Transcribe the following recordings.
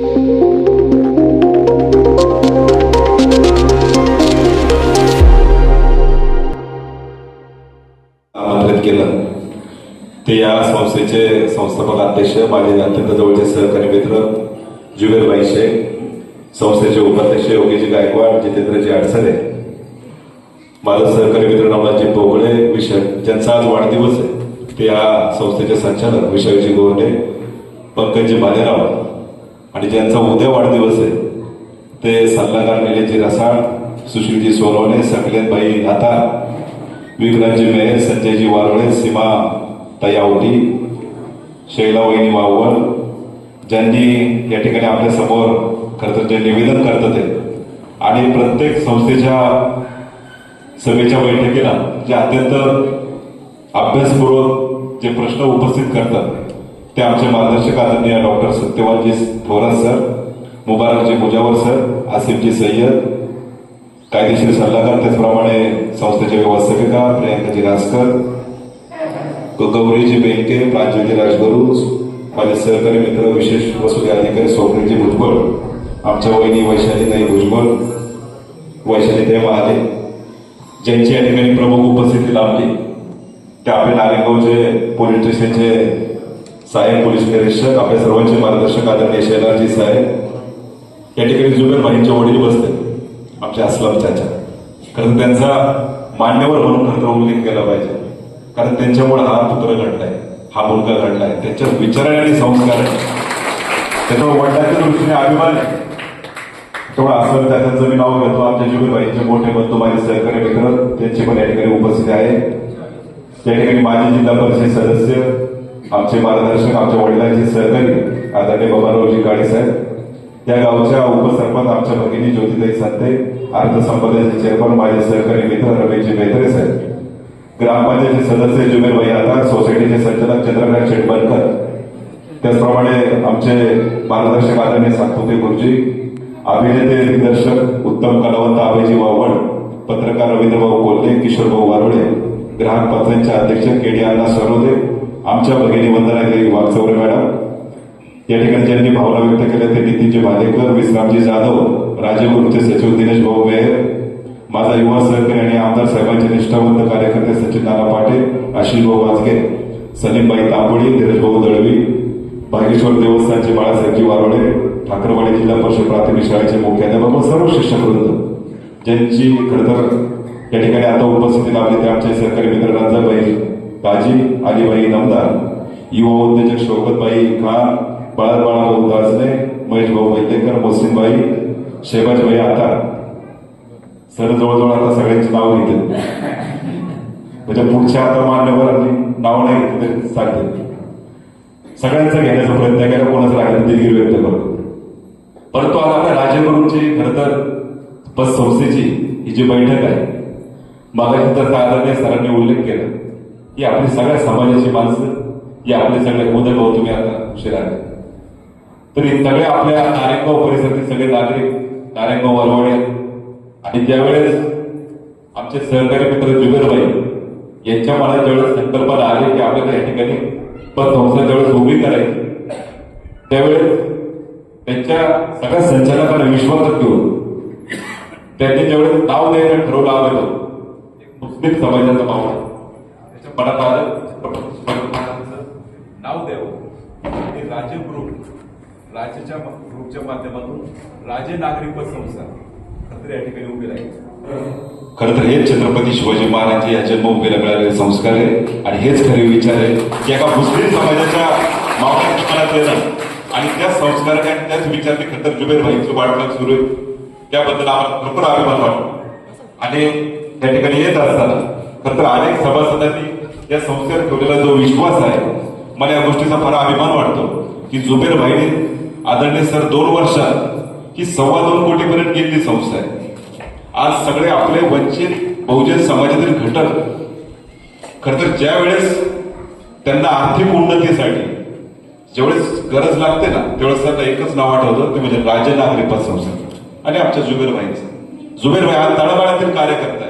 आमंत्रित केलं. ते या संस्थेचे संस्थापक अध्यक्ष माझे अत्यंत जवळचे सहकारी मित्र जुबेरबाई शेख संस्थेचे उपाध्यक्ष योगीजी गायकवाड जितेंद्रजी अडसरे. माझा सहकारी मित्र नवनाथजी पोगळे विषय ज्यांचा आज वाढदिवस आहे ते या संस्थेचे संचालक विषयजी गोवणे पंकजी भालेराव आणि ज्यांचा उद्या वाढदिवस आहे ते सल्लागार निलेजी रसाळ सुशीलजी सोनवणे सकलेनबाई आता विक्रमजी मेहर संजयजी वारोळे सीमा तयावटी शैला वहिनी वावळ ज्यांनी या ठिकाणी आपल्यासमोर खरं तर जे निवेदन करतात ते आणि प्रत्येक संस्थेच्या सभेच्या बैठकीला जे अत्यंत अभ्यासपूर्वक जे प्रश्न उपस्थित करतात ते आमचे मार्गदर्शक आदरणीय डॉक्टर सत्यवालजी थोरात सर मुबारकजी मुजावर सर आसिफजी सय्यद कायदेशीर सल्लागार त्याचप्रमाणे संस्थेचे व्यवस्थापिका प्रियंकाजी रासकर गौरीजी बेंके प्रांजलजी राजगुरू माझे सहकारी मित्र विशेष वसुली अधिकारी स्वप्नीलजी भुजबळ आमच्या वहिनी वैशाली वैशालीताई भुजबळ देव महाले ज्यांची या ठिकाणी प्रमुख उपस्थिती लाभली ते आपले नारेगावचे पोलीस स्टेशनचे सहाय्यक पोलीस निरीक्षक आपल्या सर्वांचे मार्गदर्शक आदरणीय शैलाजी साहेब. या ठिकाणी जुबेर भाईंचे वडील बसले. आमच्या असलम चाचा. कारण त्यांचा मान्यवर म्हणून खरं उल्लेख केला पाहिजे. कारण त्यांच्यामुळे हा पुत्र घडलाय हा मुलगा घडलाय. त्यांच्या विचाराने आणि संस्कार त्याच्यावर वडिलांच्या दृष्टीने अभिमान आहे. तेवढा असं त्याचं मी नाव घेतो. आमच्या जुबेरबाईंचे मोठे बंधू माझे सहकारी मित्र त्यांची पण या ठिकाणी उपस्थिती आहे. त्या ठिकाणी माजी जिल्हा परिषद सदस्य आमचे मार्गदर्शक आमच्या वडिलांचे सहकारी आदरणीय बाबारावजी काळे साहेब त्या गावच्या उपसरपंच आमच्या भगिनी ज्योतिताई संते अर्थसंपदेचे चेअरमन माझे सहकारी मित्र रमेशजी मेहत्रे साहेब ग्रामपंचायतचे सदस्य जुबेरबाई आता सोसायटीचे संचालक चंद्रकांत शेटबनकर त्याचप्रमाणे आमचे मार्गदर्शक आदरणीय सातपुते गुरुजी अभिनेते दिग्दर्शक उत्तम कलावंत आबाजी वावड पत्रकार रवींद्रभाऊ कोल्हे किशोरभाऊ वारुळे ग्राहक पत्रांचे अध्यक्ष के डी अण्णा सरोदे आमच्या भगिनी वंदनागिरी वाघचौरे मॅडम. या ठिकाणी ज्यांनी भावना व्यक्त केल्या ते नितीनजी भालेकर विश्रामजी जाधव राजगुरूचे सचिव दिनेश भाऊ मेहर माझा युवा सहकारी आणि आमदार साहेबांचे निष्ठावंत कार्यकर्ते सचिन नाना पाटील आशिष भाऊ वाजगे सलीमबाई तांबोळी धीरज भाऊ दळवी भागेश्वर देवस्थानचे बाळासाहेबजी वारोडे ठाकरवाडी जिल्हा परिषद प्राथमिक शाळेचे मुख्याध्यापक व सर्व शिक्षकवृंद ज्यांची खरं तर या ठिकाणी आता उपस्थिती लाभली ते आमचे सहकारी मित्र राजाबाई बाजी अलीबाई नमदार. युवा उद्योजक शौकतबाई खान बाळाबाळाभाऊ गाजने महेश भाऊ वैद्यकर मोसिनबाई शेबाजबाई आता. सर जवळजवळ आता सगळ्यांची नाव घेते म्हणजे पुढच्या आता मान्यवरांनी नाव नाही घेतले तरी सांगते. सगळ्यांचा घेण्याचा प्रयत्न केला कोणाचं राहिलं दिलगिरी व्यक्त करतो. परंतु आता आपल्या राजगुरूंची खरं तर संस्थेची ही जी बैठक आहे मागाशी तर साधारण सरांनी उल्लेख केला. ही आपली सगळ्या समाजाची माणसं ही आपले सगळे मोदक भाऊ तुम्ही आता उशीर तरी तर हे सगळे आपल्या नारायणगाव परिसरातील सगळे नागरिक नारायणगाव वरवाडे आणि ज्यावेळेस आमचे सहकारी मित्र जुबेरबाई यांच्या मनात ज्यावेळेस संकल्पना आली की आपल्याला या ठिकाणी पत संस्था ज्यावेळेस उभी करायची त्यावेळेस त्यांच्या सगळ्या संचालकांना विश्वासात घेऊन त्यांनी ज्यावेळेस नाव द्यायचं ठरवलं आलं मुस्लिम समाजाचं नाव महाराजांचं नाव द्यावं. आणि राजे ग्रुप राजेच्या ग्रुपच्या माध्यमातून राजे नागरिक संस्था खरं तर या ठिकाणी उभी राहील. खरं तर हेच छत्रपती शिवाजी महाराज या जन्मभूमीला मिळालेले संस्कार आहे आणि हेच खरे विचार आहे की एका मुस्लिम समाजाच्या मावळ्यात येणं आणि त्या संस्काराने आणि त्याच विचारने खरं तर जुबेर भाईचं वाढवणं सुरू आहे. त्याबद्दल आम्हाला भरपूर अभिमान वाटतो. आणि या ठिकाणी येत असताना खरं तर अनेक सभासदांनी या संस्थेवर ठेवलेला जो विश्वास आहे मला या गोष्टीचा फार अभिमान वाटतो. की जुबेर भाईने आदरणीय सर दोन वर्षात ही सव्वा दोन कोटीपर्यंत गेलेली संस्था आहे. आज सगळे आपले वंचित बहुजन समाजातील घटक खर तर ज्या वेळेस त्यांना आर्थिक उन्नतीसाठी ज्यावेळेस गरज लागते ना त्यावेळेस त्यांना एकच नाव आठवतं ते म्हणजे राजे नागरी पतसंस्था. आणि आमच्या जुबेर भाई हा तळागाळातील कार्यकर्ता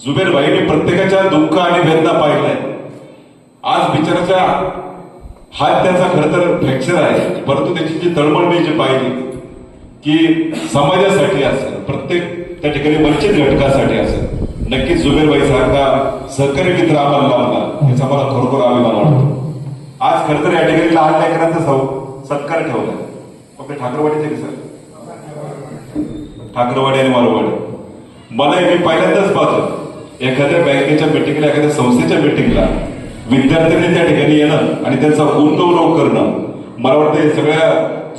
आहे जुबेरबाईंनी प्रत्येकाच्या दुःख आणि वेदना पाहिलाय. आज बिचाराच्या हात त्याचा खरं तर फ्रॅक्चर आहे. परंतु त्याची जी तळमळ मी जी पाहिली की समाजासाठी असेल प्रत्येक त्या ठिकाणी वंचित घटकासाठी असेल नक्कीच जुबेरबाई सारखा सहकारी मित्र आम्हाला लाभला याचा मला खरोखर अभिमान वाटतो. आज खर तर या ठिकाणी लहान लेकरांचा सौ- सत्कार ठेवला. फक्त ठाकरवाडीचे सर? ठाकरवाडी आणि मारवाडी मला मी पहिल्यांदाच पाहतो. एखाद्या बँकेच्या मिटिंगला एखाद्या संस्थेच्या मिटिंगला विद्यार्थ्यांनी त्या ठिकाणी येणं आणि त्यांचा गुंतवणूक करणं. मला वाटतं हे सगळ्या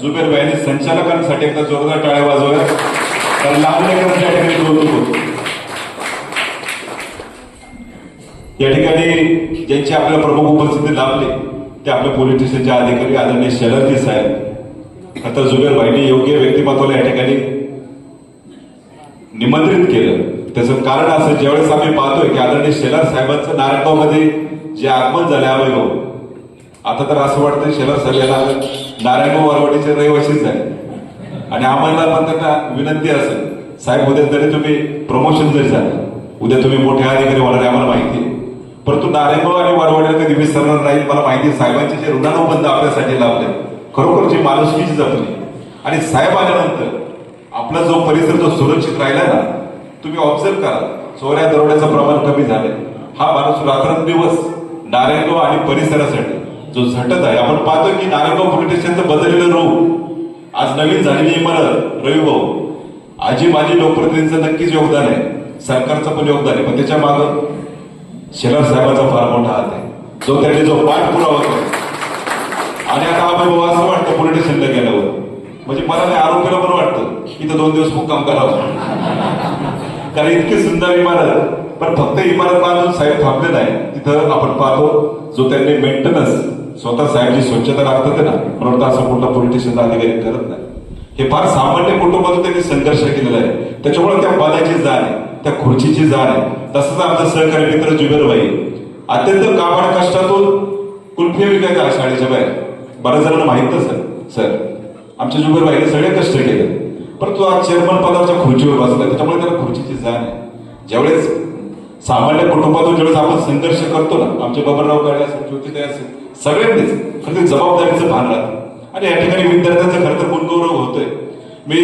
जुबेर बाईने संचालकांसाठी एकदा जोरदार टाळ्या वाजवूया कारण लहान लेकरांच्या ठिकाणी गुंतवणूक होतो. या ठिकाणी ज्यांची आपल्याला प्रमुख उपस्थिती लाभली ते आपले पोलीस स्टेशनचे अधिकारी आदरणीय शरदजी साहेब. आता जुबेर भाईने योग्य व्यक्तिमत्वाला या ठिकाणी निमंत्रित केलं. त्याचं कारण असं ज्यावेळेस आम्ही पाहतोय की आदरणीय शेलार साहेबांचं नारायणगावमध्ये जे आगमन झालं आवेगाव आता तर असं वाटतं शेलार साहेब याला नारायणगाव वरवाडीचे रहिवासीच आहे आणि आम्हाला पण त्यांना विनंती असेल साहेब उद्या तरी तुम्ही प्रमोशन जरी झालं उद्या तुम्ही मोठे अधिकारी होणार आहे आम्हाला माहिती आहे. परंतु नारायणगाव आणि वरवाडीला कधी विसरणार नाही मला माहिती साहेबांचे जे ऋणानुबंध आपल्यासाठी लाभले खरोखर जी माणुसकीची जपली. आणि साहेब आल्यानंतर आपला जो परिसर जो सुरक्षित राहिला ना तुम्ही ऑब्झर्व करा चोऱ्या दरोड्याचं प्रमाण कमी झाले हा माणूस रात्रंदिवस नारायणगाव आणि परिसरासाठी जो झटत आहे. आपण पाहतो की नारायणगाव पोलीस स्टेशनचं बदललेलं रूप आज नवीन झालेली इमारत रविभाऊ. आजी माजी लोकप्रतिनिधींचं नक्कीच योगदान आहे. सरकारचं पण योगदान आहे. पण त्याच्या मागं शेलार साहेबांचा फार मोठा हात आहे. जो त्यांनी जो पाठपुरावा केला. आणि आता आम्ही बाबा असं वाटतं पोलीस स्टेशनला गेल्यावर. म्हणजे मला नाही आरोपीला बरं वाटतं इथं दोन दिवस मुक्काम करावं. कारण इतकी सुंदर इमारत पण फक्त इमारत बांधून साहेब थांबले नाही. तिथं आपण पाहतो जो त्यांनी मेंटेनन्स स्वतः साहेबची स्वच्छता राखतात ना म्हणून असं कुठला पोलीस स्टेशनचा अधिकारी करत नाही. हे फार सामान्य कुटुंबातून त्यांनी संघर्ष केलेला आहे. त्याच्यामुळे त्या पदाची जाण आहे त्या खुर्चीची जाण आहे. तसंच आमचा सहकारी मित्र जुबेरबाई अत्यंत काबाड कष्टातून कुल्फी विकायचा शाळेच्या बाहेर. बऱ्याच जणांना माहीत सर सर. आमच्या जुबेरबाईने सगळे कष्ट केले. परंतु आज चेअरमन पदाच्या खुर्चीवर बसला त्याच्यामुळे त्याला खुर्चीची जाण आहे. ज्यावेळेस सामान्य कुटुंबातून ज्यावेळेस आपण संघर्ष करतो ना आमचे बाबाराव काळे असेल ज्योतिताई असेल सगळ्यांनीच खरं ते जबाबदारीचं भान राहतं. आणि या ठिकाणी विद्यार्थ्यांचं खरं तर गुणगौरव होतोय. मी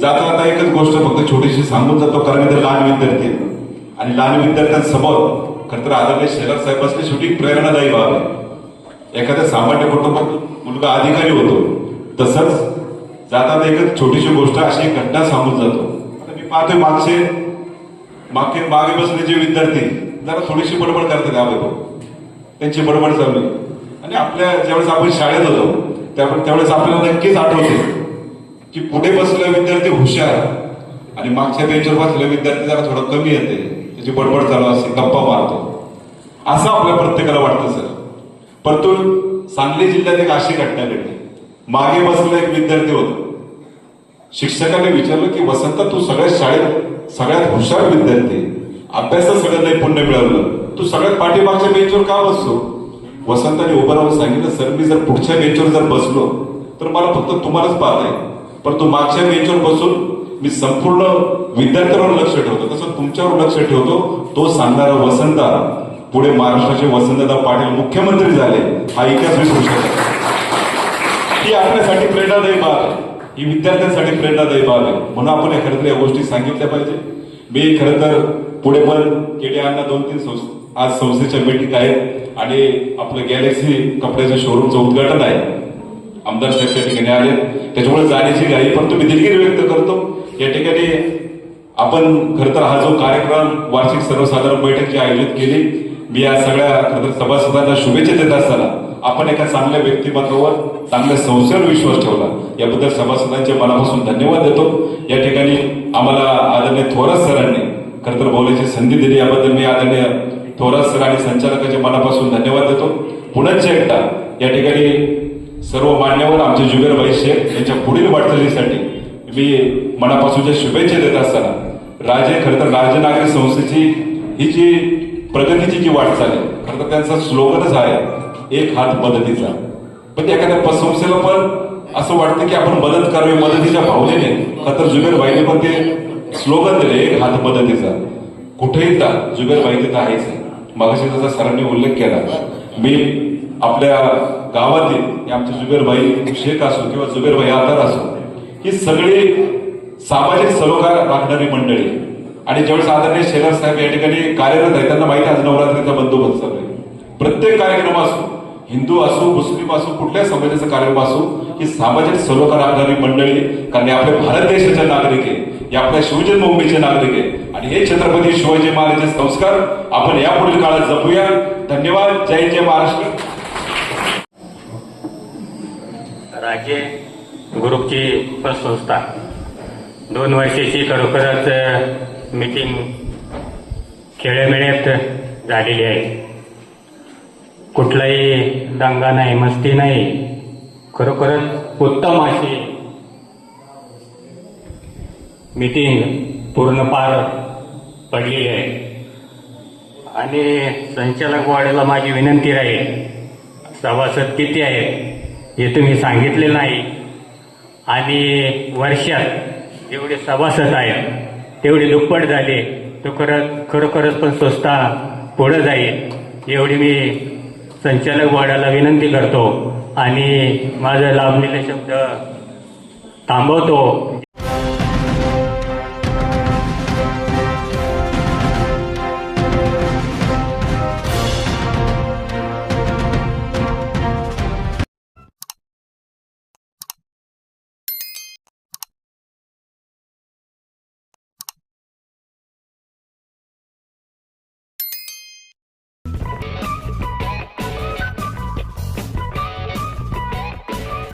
जाता जाता एकच गोष्ट फक्त छोटीशी सांगून जातो कारण ते लहान विद्यार्थी आहेत. आणि लहान विद्यार्थ्यांसमोर खरं तर आदरणीय शेलार साहेब असले शेवटी प्रेरणादायी व्हावे एखाद्या सामान्य कुटुंबात मुलगा अधिकारी होतो तसंच जातात एकच छोटीशी गोष्ट अशी एक घटना सांगून जातो. आता मी पाहतोय मागचे मागे मागे बसले जे विद्यार्थी जरा थोडीशी बडबड करतात यावेळी त्यांची बडबड चालू आणि आपल्या ज्यावेळेस आपण शाळेत होतो त्यामुळे त्यावेळेस आपल्याला नक्कीच आठवते की पुढे बसलेला विद्यार्थी हुशार आणि मागच्या बेंचवर बसलेला विद्यार्थी जरा थोडं कमी येते. त्याची बडबड चालू असते गप्पा मारतो. असं आपल्या प्रत्येकाला वाटतं सर. परंतु सांगली जिल्ह्यात एक अशी घटना घडली. मागे बसलेला एक विद्यार्थी होता. शिक्षकाने विचारलं की वसंत तू सगळ्या शाळेत सगळ्यात हुशार विद्यार्थी अभ्यासात सगळ्यात नाही पुण्य मिळवलं. तू सगळ्यात पाठीमागच्या बेंचवर का बसतो? वसंताने उभं राहून सांगितलं सर मी जर पुढच्या बेंचवर जर बसलो तर मला फक्त तुम्हालाच पाहताय पण तू मागच्या बेंचवर बसून मी संपूर्ण विद्यार्थ्यांवर लक्ष ठेवतो. तसं तुमच्यावर लक्ष ठेवतो तो सांगणारा वसंता पुढे महाराष्ट्राचे वसंतदा पाटील मुख्यमंत्री झाले हा इतिहास विसरू शकतो ही आपल्यासाठी प्रेरणादायी बाब आहे ही विद्यार्थ्यांसाठी प्रेरणादायी बाब आहे. म्हणून आपण हे खरं तर या गोष्टी सांगितल्या पाहिजे. मी खरं तर पुढे पण केडे दोन तीन संस्था आज संस्थेच्या मीटिंग आहेत आणि आपलं गॅलेक्सी कपड्याच्या शोरूमचं उद्घाटन आहे. आमदार साहेब त्या ठिकाणी आले. त्याच्यामुळे जाण्याची घाई पण तुम्ही दिलगिरी व्यक्त करतो. या ठिकाणी आपण खरं तर हा जो कार्यक्रम वार्षिक सर्वसाधारण बैठक जी आयोजित केली मी या सगळ्या खरं तर सभासदांना शुभेच्छा देत असताना आपण एका चांगल्या व्यक्तिमत्वावर चांगल्या संस्थेवर विश्वास ठेवला. याबद्दल सभासदांचे मनापासून धन्यवाद देतो. या ठिकाणी आम्हाला आदरणीय थोरात सरांनी खरं तर बोलायची संधी दिली. याबद्दल मी आदरणीय थोरात सर आणि संचालकाच्या मनापासून धन्यवाद देतो. पुनश्च एकदा या ठिकाणी सर्व मान्यवर आमचे जुबेरभाई शेख यांच्या पुढील वाटचालीसाठी मी मनापासूनच्या शुभेच्छा देत असताना राजे खरं तर राजनागरी संस्थेची ही जी प्रगतीची जी वाटचाल आहे खरं तर त्यांचा स्लोगनच आहे. एक हात मदतीचा. पण एखाद्या पतसंस्थेला पण असं वाटतं की आपण मदत करावी मदतीच्या भावनेने. खतर जुबेर भाईने पण ते स्लोगन दिले एक हात मदतीचा. कुठेही जा जुबेर भाईने तर आहेच. आहे. मगाशी जसा सरांनी उल्लेख केला मी आपल्या गावातील आमचे जुबेर भाई शेख असो किंवा जुबेरभाई आधार असो ही सगळी सामाजिक सरोकार राखणारी मंडळी. आणि ज्यावेळेस आदरणीय शेलार साहेब या ठिकाणी कार्यरत आहे त्यांना माहिती आज नवरात्रीचा बंदोबस्त आहे प्रत्येक कार्यक्रम असो हिंदू असो मुस्लिम असो कुठल्या समाजाचं कार्यक्रम असो ही सामाजिक सरोकार राखणारी मंडळी कारण हे आपल्या भारत देशाचे नागरिक आहे. हे आपल्या शिवजन्मभूमीचे नागरिक आहे. आणि हे छत्रपती शिवाजी महाराजांचे संस्कार आपण यापुढील काळात जपूया. धन्यवाद. जय जय महाराष्ट्र. राज्य ग्रुपची संस्था दोन वर्षाची खरोखरच मीटिंग खेळेमेळ्यात झालेली आहे. कुठलाही दंगा नाही मस्ती नाही. खरोखरच उत्तम अशी मीटिंग पूर्ण पार पडलेली आहे. आणि संचालक वाढेला माझी विनंती राहील सभासद किती आहेत हे तुम्ही सांगितले नाही. आणि वर्षात जेवढे सभासद आहेत तेवढे दुप्पट झाले तो खरं खरोखरच पण संस्था पुढं जाईल एवढी मी संचालक वाड्याला विनंती करतो. आणि माझं लाभलेले शब्द थांबवतो.